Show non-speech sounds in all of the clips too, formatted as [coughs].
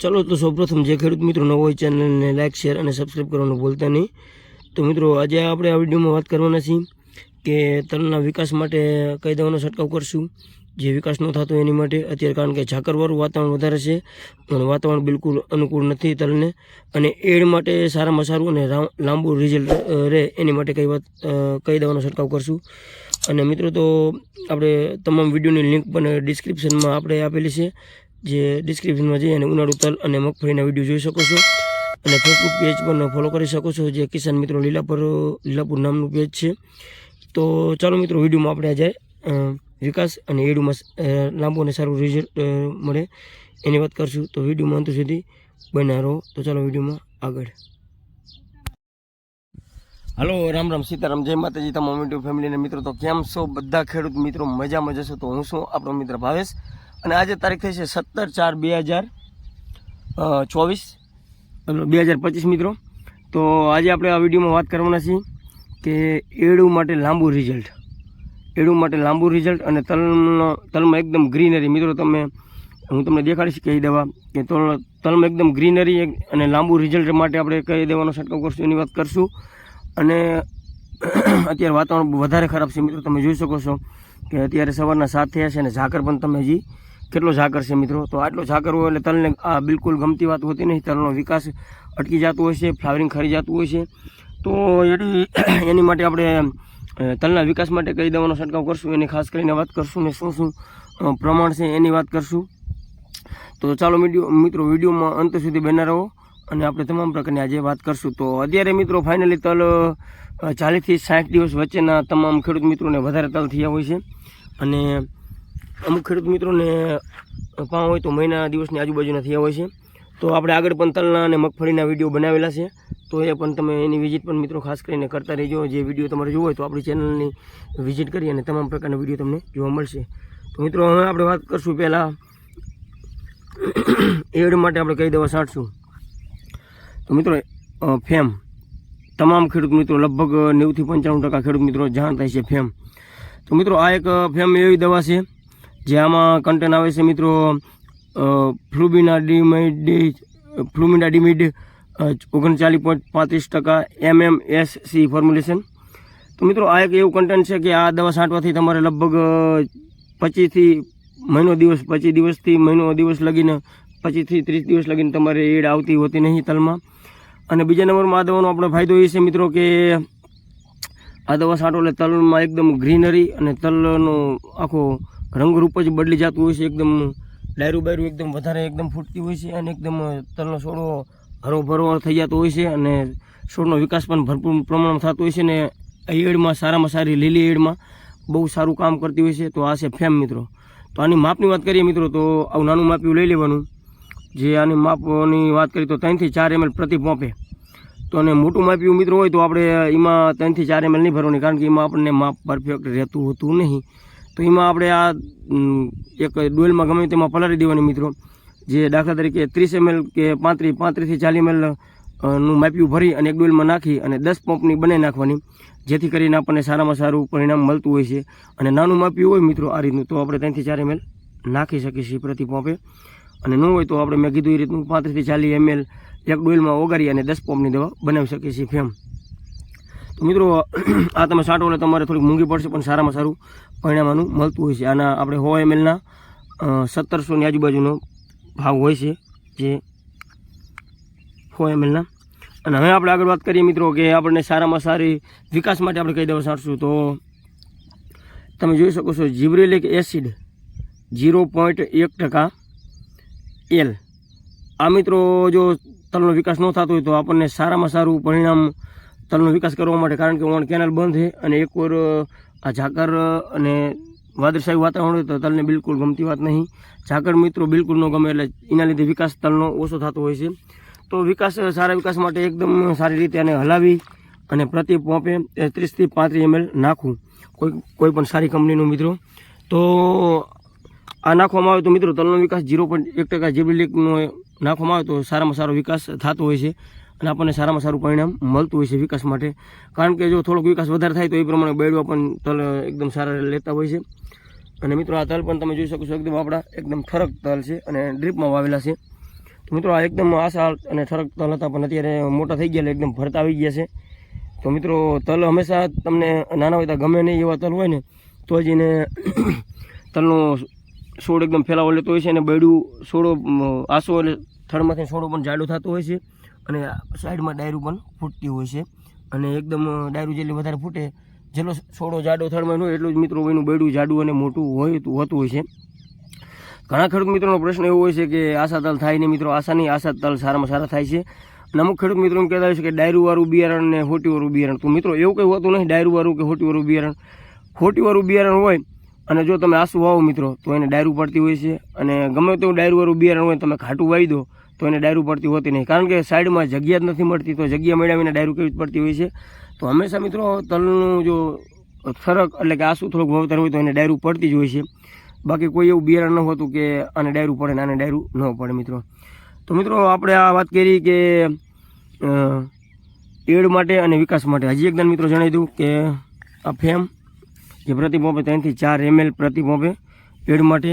ચલો તો સૌપ્રથમ જે ખેડૂત મિત્રો નવો હોય ચેનલને લાઇક શેર અને સબસ્ક્રાઈબ કરવાનું ભૂલતા નહીં. તો મિત્રો, આજે આપણે આ વિડીયોમાં વાત કરવાના છીએ કે તલના વિકાસ માટે કઈ દવાનો છંટકાવ કરશું. જે વિકાસ ન થતો એની માટે અત્યારે કારણ કે ઝાકરવાળું વાતાવરણ વધારે છે, પણ વાતાવરણ બિલકુલ અનુકૂળ નથી તલને. અને એડ માટે સારામાં સારું અને લાંબુ રિઝલ્ટ રહે એની માટે કઈ વાત કઈ દવાનો છંટકાવ કરશું. અને મિત્રો, તો આપણે તમામ વિડીયોની લિંક પણ ડિસ્ક્રિપ્શનમાં આપણે આપેલી છે. જે ડિસ્ક્રિપ્શનમાં જઈ અને ઉનાળુ તલ અને મગફળીના વીડિયો જોઈ શકો છો. અને ફેસબુક પેજ પણ ફોલો કરી શકો છો, જે કિસાન મિત્રો લીલાપુર લીલાપુર નામનું પેજ છે. તો ચાલો મિત્રો, વિડીયોમાં આપણે આજે વિકાસ અને એડુમાં લાંબુ અને સારું રિઝલ્ટ મળે એની વાત કરશું. તો વિડીયોમાં અંત સુધી બન્યા રહો. તો ચાલો વિડીયોમાં આગળ. હલો, રામ રામ, સીતારામ. જય માતાજી, તમામ યુટ્યુબ ફેમિલીના મિત્રો, તો કેમ છો? બધા ખેડૂત મિત્રો, મજામાં જશો તો હું છું આપણો મિત્ર ભાવેશ. અને આજે તારીખ થઈ છે સત્તર ચાર બે હજાર ચોવીસ. બે હજાર પચીસ મિત્રો. તો આજે આપણે આ વિડીયોમાં વાત કરવાના છીએ કે એડું માટે લાંબુ રિઝલ્ટ એડું માટે લાંબુ રિઝલ્ટ અને તલનો, તલમાં એકદમ ગ્રીનરી મિત્રો, તમે, હું તમને દેખાડીશ કઈ દવા કે તલ, તલમાં એકદમ ગ્રીનરી અને લાંબુ રિઝલ્ટ માટે આપણે કઈ દેવાનો છંટકાવ કરશું એની વાત કરશું. અને અત્યારે વાતાવરણ વધારે ખરાબ છે મિત્રો. તમે જોઈ શકો છો કે અત્યારે સવારના સાત થયા છે અને ઝાકર પણ તમે હજી કેટલો ઝાકર છે મિત્રો? તો આટલો ઝાકર હોય એટલે તલને આ બિલકુલ ગમતી વાત હોતી નહીં. તલનો વિકાસ અટકી જતો હોય છે, ફ્લાવરિંગ ખરી જતું હોય છે. તો એની [coughs] એની માટે આપણે તલના વિકાસ માટે કઈ દવાનો છંટકાવ કરશું? એની ખાસ કરીને વાત કરશું ને શું શું પ્રમાણ છે એની વાત કરશું. તો ચાલો મિત્રો, વિડીયોમાં અંત સુધી બના રહો અને આપણે તમામ પ્રકારની આજે વાત કરશું. તો અત્યારે મિત્રો ફાઇનલી તલ ચાલીસથી સાઠ દિવસ વચ્ચેના તમામ ખેડૂત મિત્રોને વધારે તલ થયા હોય છે. અને અમુક ખેડૂત મિત્રોને પાઉં હોય તો મહિના દિવસની આજુબાજુના થયા હોય છે. તો આપણે આગળ પણ તલના અને મગફળીના વીડિયો બનાવેલા છે. તો એ પણ તમે એની વિઝિટ પણ મિત્રો ખાસ કરીને કરતા રહેજો. જે વીડિયો તમારે જોવો હોય તો આપણી ચેનલની વિઝિટ કરી અને તમામ પ્રકારના વીડિયો તમને જોવા મળશે. તો મિત્રો, હવે આપણે વાત કરશું પહેલાં એડ માટે આપણે કઈ દવા છાંટશું તો મિત્રો ફેમ. તમામ ખેડૂત મિત્રો, લગભગ નેવુંથી પંચાણું ટકા ખેડૂત મિત્રો જાણતા છે ફેમ. તો મિત્રો, આ એક ફેમ એવી દવા છે જે આમાં કન્ટેન આવે છે મિત્રો ફ્લુબિના ડીમાઇડ ફ્લુમિના ડીમિડ ઓગણચાલીસ પોઈન્ટ પાંત્રીસ ટકા M M S C formulation તો મિત્રો, આ એક એવું કન્ટેન્ટ છે કે આ દવા છાંટવાથી તમારે લગભગ પચીસથી મહિનો દિવસ, પચીસ દિવસથી મહિનો દિવસ લગીને, પચીસથી ત્રીસ દિવસ લગીને તમારે એડ આવતી હોતી નહીં તલમાં. અને બીજા નંબરમાં આ દવાનો આપણો ફાયદો એ છે મિત્રો કે, આ દવા છાંટો એટલે તલમાં એકદમ ગ્રીનરી અને તલનો આખો રંગરૂપ જ બદલી જતું હોય છે, એકદમ ડાયરું બાયરું એકદમ વધારે એકદમ ફૂટતી હોય છે અને એકદમ તલનો છોડો હરોભરો થઈ જતો હોય છે અને છોડનો વિકાસ પણ ભરપૂર પ્રમાણમાં થતો હોય છે ને આ એડમાં સારામાં સારી લીલી એડમાં બહુ સારું કામ કરતી હોય છે. તો આ છે ફેમ મિત્રો. તો આની માપની વાત કરીએ મિત્રો, તો આવું નાનું માપ્યું લઈ લેવાનું. જે આની માપની વાત કરીએ તો ત્રણથી ચાર એમએલ પ્રતિ પોંપે. તો અને મોટું માપ્યું મિત્રો હોય તો આપણે એમાં ત્રણથી ચાર એમએલ નહીં ભરવાની, કારણ કે એમાં આપણને માપ પરફેક્ટ રહેતું હોતું નહીં. તો એમાં આપણે આ એક ડોલમાં ગમે તેમાં પલાળી દેવાની મિત્રો. જે દાખલા તરીકે ત્રીસ એમએલ કે પાંત્રીસ પાંત્રીસથી ચાલીસ એમએલનું માપ્યું ભરી અને એક ડોલમાં નાખી અને દસ પંપની બનાવી નાખવાની. જેથી કરીને આપણને સારામાં સારું પરિણામ મળતું હોય છે. અને નાનું માપ્યું હોય મિત્રો આ રીતનું, તો આપણે ત્રણથી ચાર એમએલ નાખી શકીએ છીએ પ્રતિ પંપે. અને ન હોય તો આપણે મેં કીધું એ રીતનું પાંત્રીસથી ચાલીસ એમએલ એક ડોલમાં ઓગાળી અને દસ પંપની દવા બનાવી શકીએ છીએ. ફેમ મિત્રો, આ તમે છાંટો એટલે તમારે થોડીક મૂંગી પડશે, પણ સારામાં સારું પરિણામાનું મળતું હોય છે. આના આપણે સો એમએલના સત્તરસોની આજુબાજુનો ભાવ હોય છે, જે સો એમએલના. અને હવે આપણે આગળ વાત કરીએ મિત્રો કે આપણને સારામાં સારી વિકાસ માટે આપણે કઈ દવા છાંટશું તો તમે જોઈ શકો છો જીબ્રેલિક એસિડ જીરો પોઈન્ટ એક ટકા એલ. આ મિત્રો, જો તલનો વિકાસ ન થતો હોય તો આપણને સારામાં સારું પરિણામ તલનો વિકાસ કરવા માટે, કારણ કે ઓણ કેનાલ બંધ છે અને એક વાર આ ઝાકર અને વાદળશાહી વાતાવરણ હોય તો તલને બિલકુલ ગમતી વાત નહીં. ઝાકર મિત્રો બિલકુલ ન ગમે એટલે એના લીધે વિકાસ તલનો ઓછો થતો હોય છે. તો વિકાસ સારા વિકાસ માટે એકદમ સારી રીતે આને હલાવી અને પ્રતિ પંપે ત્રીસથી પાંત્રીસ એમએલ નાખવું. કોઈ કોઈ પણ સારી કંપનીનું મિત્રો. તો આ નાખવામાં આવે તો મિત્રો તલનો વિકાસ ઝીરો પોઈન્ટ એક ટકા જીબીલીકનો નાખવામાં આવે તો સારામાં સારો વિકાસ થતો હોય છે. અને આપણને સારામાં સારું પરિણામ મળતું હોય છે વિકાસ માટે. કારણ કે જો થોડોક વિકાસ વધારે થાય તો એ પ્રમાણે બેડવા પણ તલ એકદમ સારા લેતા હોય છે. અને મિત્રો આ તલ પણ તમે જોઈ શકો છો એકદમ આપણા એકદમ ઠરક તલ છે અને ડ્રીપમાં વાવેલા છે. તો મિત્રો આ એકદમ આશા અને ઠરક તલ હતા પણ અત્યારે મોટા થઈ ગયા એકદમ ભરતા આવી ગયા છે. તો મિત્રો તલ હંમેશા તમને નાના હોય ગમે નહીં એવા તલ હોય ને, તો જ એને [coughs] તલનો છોડ એકદમ ફેલાવો લેતો હોય છે અને બૈડું છોડો આસો એટલે થડમાંથી છોડો પણ જાડો થતો હોય છે. અને સાઈડમાં ડાયરું પણ ફૂટતી હોય છે. અને એકદમ ડાયરું જેટલી વધારે ફૂટે, જેટલો છોડો જાડો થડમાં હોય એટલું જ મિત્રો એનું બેડું જાડું અને મોટું હોય હોતું હોય છે. ઘણા ખેડૂત મિત્રોનો પ્રશ્ન એવો હોય છે કે આશા તલ થાય નહીં મિત્રો, આશા નહીં, આશા તલ સારામાં સારા થાય છે. અને અમુક ખેડૂત મિત્રો કહેતા હોય છે કે ડાયરુવાળું બિયારણ ને હોટીવાળું બિયારણ. તો મિત્રો એવું કંઈ હોતું નહીં, ડાયરુવાળું કે હોટીવાળું બિયારણ. હોટીવાળું બિયારણ હોય અને જો તમે આસુ વાવો મિત્રો, તો એને ડાયરું પડતી હોય છે. અને ગમે તેવું ડાયરુવાળું બિયારણ હોય તમે ઘાટું વાવી દો તો એને ડાયરું પડતી હોતી નહીં. કારણ કે સાઈડમાં જગ્યા જ નથી મળતી, તો જગ્યા મેળવીને ડાયરું કેવી પડતી હોય છે? તો હંમેશા મિત્રો તલનું જો ફરક એટલે કે આસુ થોડુંક વાવતર હોય તો એને ડાયરું પડતી જ હોય છે. બાકી કોઈ એવું બિયારણ ન હોતું કે આને ડાયરું પડે ને આને ડાયરું ન પડે મિત્રો. તો મિત્રો આપણે આ વાત કરી કે એડ માટે અને વિકાસ માટે. હજી એકદમ મિત્રો જણાવી દઉં કે આ ફેમ જે પ્રતિ પંપે ત્રણથી ચાર એમએલ પ્રતિ પંપે એડ માટે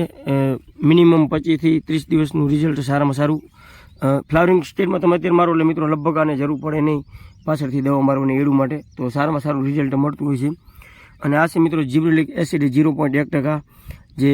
મિનિમમ પચીસથી ત્રીસ દિવસનું રિઝલ્ટ સારામાં સારું. ફ્લાવરિંગ સ્ટેજમાં તમે અત્યારે મારો એટલે મિત્રો લગભગ આને જરૂર પડે નહીં. પાછળથી દવા મારવાની એડું માટે તો સારામાં સારું રિઝલ્ટ મળતું હોય છે. અને આ છે મિત્રો જીબ્રિલિક એસિડ ઝીરો પોઈન્ટ એક ટકા, જે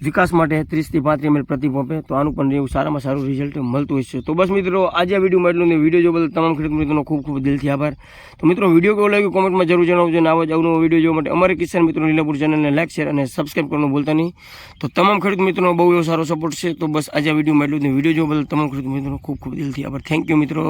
વિકાસ માટે ત્રીસથી પાંત્રીસ એમએલ પ્રતિ પંપે તો આનું પણ એવું સારામાં સારું રિઝલ્ટ મળતું હોય છે તો બસ મિત્રો, આજે આ વિડીયોમાં એટલું ને વીડિયો જો બદલ તમામ ખેડૂત મિત્રોનો ખૂબ ખૂબ દિલથી આભાર. તો મિત્રો, વીડિયો કેવો લાગ્યો કોમેન્ટમાં જરૂર જણાવજો અને આવો જ અવનવો વીડિયો જોવા માટે અમારે કિસાન મિત્રો લીલાપુર ચેનલને લાઈક શેર અને સબસ્ક્રાઈબ કરવાનું ભૂલતા નહીં. તો તમામ ખેડૂત મિત્રોનો બહુ એવો સારો સપોર્ટ છે. તો બસ આજે આ વિડીયોમાં એટલું જ વીડિયો જોવા બદલ તમામ ખેડૂત મિત્રોનો ખૂબ ખૂબ દિલથી આભાર. થેન્ક યુ મિત્રો.